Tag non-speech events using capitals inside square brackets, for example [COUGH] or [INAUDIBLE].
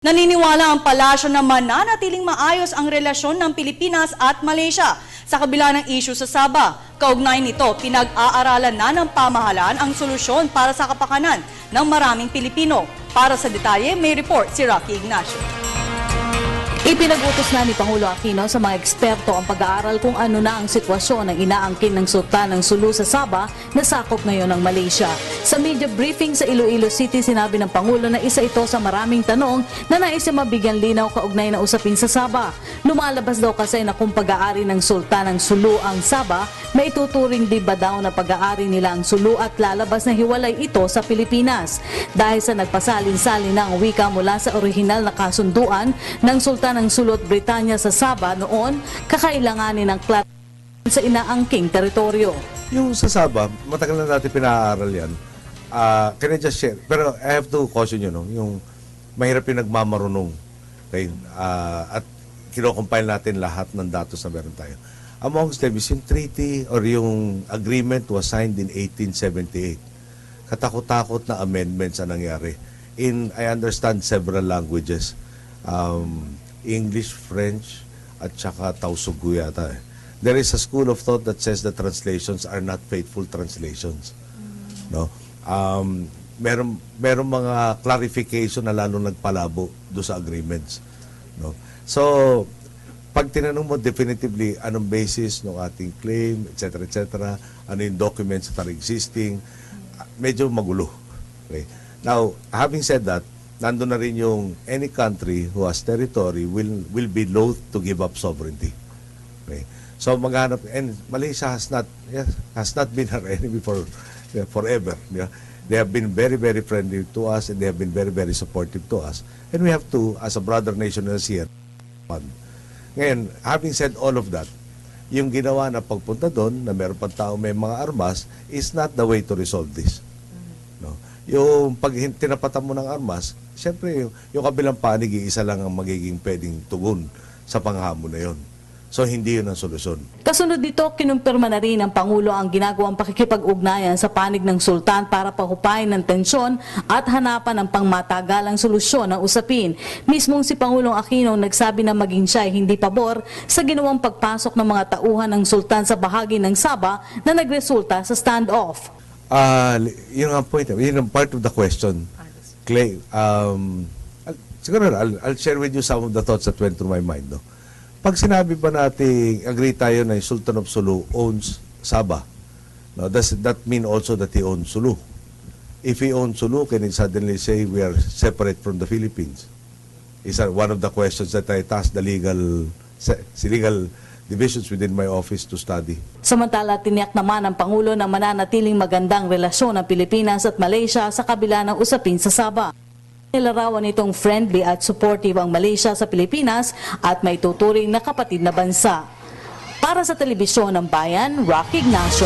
Naniniwala ang palasyo na mananatiling maayos ang relasyon ng Pilipinas at Malaysia sa kabila ng isyu sa Sabah. Kaugnay nito, pinag-aaralan na ng pamahalaan ang solusyon para sa kapakanan ng maraming Pilipino. Para sa detalye, may report si Rocky Ignacio. Ipinag-utos na ni Pangulo Aquino sa mga eksperto ang pag-aaral kung ano na ang sitwasyon ng inaangkin ng Sultan ng Sulu sa Sabah na sakop ngayon ng Malaysia. Sa media briefing sa Iloilo City, sinabi ng Pangulo na isa ito sa maraming tanong na nais niya mabigyan linaw kaugnay na usapin sa Sabah. Lumalabas daw kasi na kung pag-aari ng Sultan ng Sulu ang Sabah, may tuturing di ba daw na pag-aari nila ang Sulu at lalabas na hiwalay ito sa Pilipinas. Dahil sa nagpasalin-salin ng wika mula sa orihinal na kasunduan ng Sultan ng Sulot Britanya sa Sabah noon, kakailanganin ng klat sa inaangking teritoryo. Yung sa Sabah, matagal na natin pinaaral yan. Ah, can I just share? Pero I have to caution you, no? Yung mahirap yung nagmamarunong. Okay? Ah, at kinocompile natin lahat ng datos na meron tayo. Amongst them is yung treaty or yung agreement was signed in 1878. Katakot-takot na amendments ang nangyari. In, I understand, several languages. Um, English, French, at saka Tausugbu yata eh. There is a school of thought that says the translations are not faithful translations. No? Um, meron, meron mga clarification na lalo nagpalabo do sa agreements. No? So, pag tinanong mo definitively anong basis ng ating claim, etc., etc., ano yung documents that are existing, medyo magulo. Okay? Now, having said that, nandun na rin yung any country who has territory will will be loath to give up sovereignty. Okay? So maghanap and Malaysia has not yes, has not been our [LAUGHS] enemy for forever. Yeah? They have been very very friendly to us and they have been very very supportive to us. And we have to as a brother nation as here. One. Ngayon, having said all of that, yung ginawa na pagpunta doon na meron pang tao may mga armas is not the way to resolve this. No? Yung pag tinapatan mo ng armas, siyempre yung, yung kabilang panig, isa lang ang magiging pwedeng tugon sa panghamon na yon. So hindi yun ang solusyon. Kasunod dito, kinumpirma na rin ng Pangulo ang ginagawang pakikipag-ugnayan sa panig ng Sultan para pahupayin ng tensyon at hanapan ng pangmatagalang solusyon ng usapin. Mismong si Pangulong Aquino nagsabi na maging siya ay hindi pabor sa ginawang pagpasok ng mga tauhan ng Sultan sa bahagi ng Sabah na nagresulta sa standoff. Li- yun ang point. Yun ang part of the question. Clay, um, I'll- siguro I'll, I'll share with you some of the thoughts that went through my mind. No? Pag sinabi ba natin, agree tayo na Sultan of Sulu owns Sabah, no, does that mean also that he owns Sulu? If he owns Sulu, can he suddenly say we are separate from the Philippines? Is that one of the questions that I tasked the legal, legal divisions within my office to study? Samantala, tiniyak naman ng Pangulo na mananatiling magandang relasyon ng Pilipinas at Malaysia sa kabila ng usapin sa Sabah. Nilarawan itong friendly at supportive ang Malaysia sa Pilipinas at may tuturing na kapatid na bansa. Para sa telebisyon ng bayan, Rocky Ignacio.